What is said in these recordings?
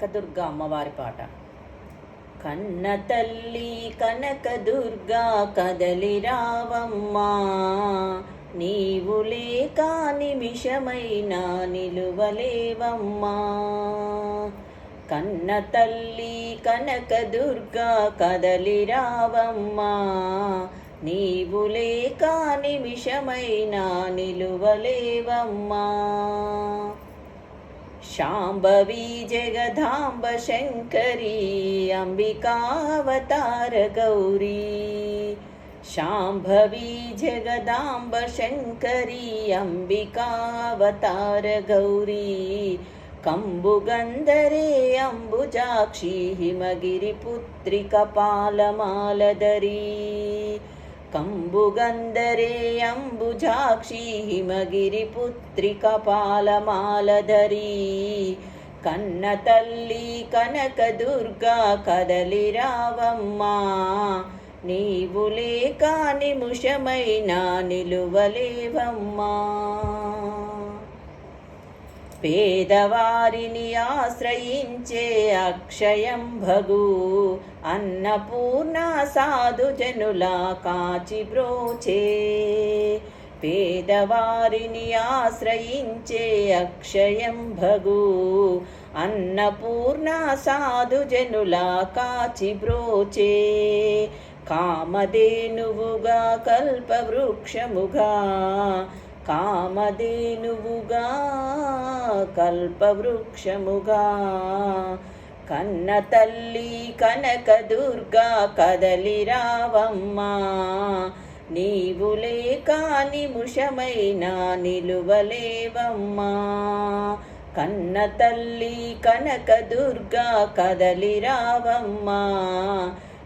కనకదుర్గ అమ్మవారి పాట. కన్న తల్లి కనకదుర్గా కదలి రావమ్మా నీవు లేక నిమిషమైనా నిలువలేవమ్మా. కన్న తల్లి కనకదుర్గా కదలి రావమ్మా నీవు లేక నిమిషమైనా నిలువలేవమ్మా. शाम्भवी जगदाम्ब शङ्करी अम्बिकावतार गौरी शाम्भवी जगदाम्ब शङ्करी अम्बिकावतार गौरी कम्बुगन्धरे अम्बुजाक्षी हिमगिरिपुत्रिकपालमालधरी కంబుగంధరే అంబుజాక్షి హిమగిరి పుత్రి కపాలమాలధరీ కన్న తల్లి కనక దుర్గా కదలి రావమ్మా నీవు లేక నిముషమైనా నిలువలేవమ్మా. పేదవారిని ఆశ్రయించే అక్షయం భగు. అన్నపూర్ణ సాధు జనుల కాచి బ్రోచే. పేదవారిని ఆశ్రయించే అక్షయం భగు. అన్నపూర్ణ సాధు జనుల కాచి బ్రోచే. కామధేనువుగా కల్పవృక్షముగా కామధేనువుగా కల్పవృక్షముగా. కన్న తల్లి కనక దుర్గా కదలి రావమ్మా. నీవులే కాని ముషమైన నిలువలేవమ్మా. కన్న తల్లి కనక దుర్గా కదలి రావమ్మా.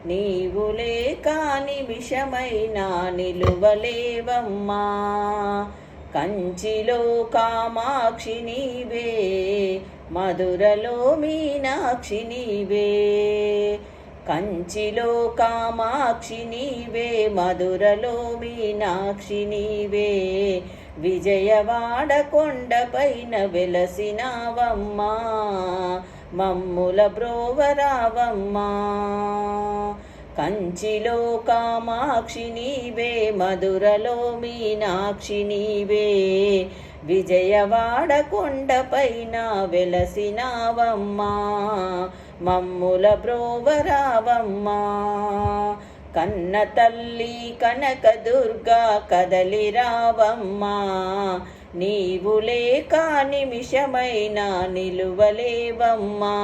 నీవులే కాని నిమిషమైనా నిలువలేవమ్మా. కంచిలో కామాక్షి నీవే మధురలో మీనాక్షి నీవే. కంచిలో కామాక్షి నీవే మధురలో మీనాక్షి నీవే. విజయవాడ కొండపైన వెలసినావమ్మా మమ్ముల బ్రోవరావమ్మా. కంచిలో కామాక్షి నీవే మధురలో మీనాక్షి నీవే. విజయవాడ కొండపైన వెలసినావమ్మా మమ్ముల బ్రోవరావమ్మా కన్న తల్లి కనక దుర్గా కదలి రావమ్మా నీవు లేక నిమిషమైన నిలువలేవమ్మా.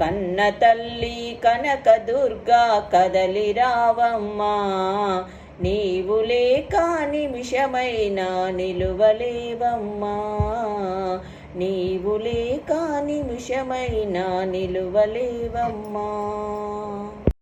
కన్న తల్లి కనక దుర్గా కదలి రావమ్మా నీవు లేక నిమిషమైనా నిలువలేవమ్మా. నీవు లేక నిమిషమైనా నిలువలేవమ్మా.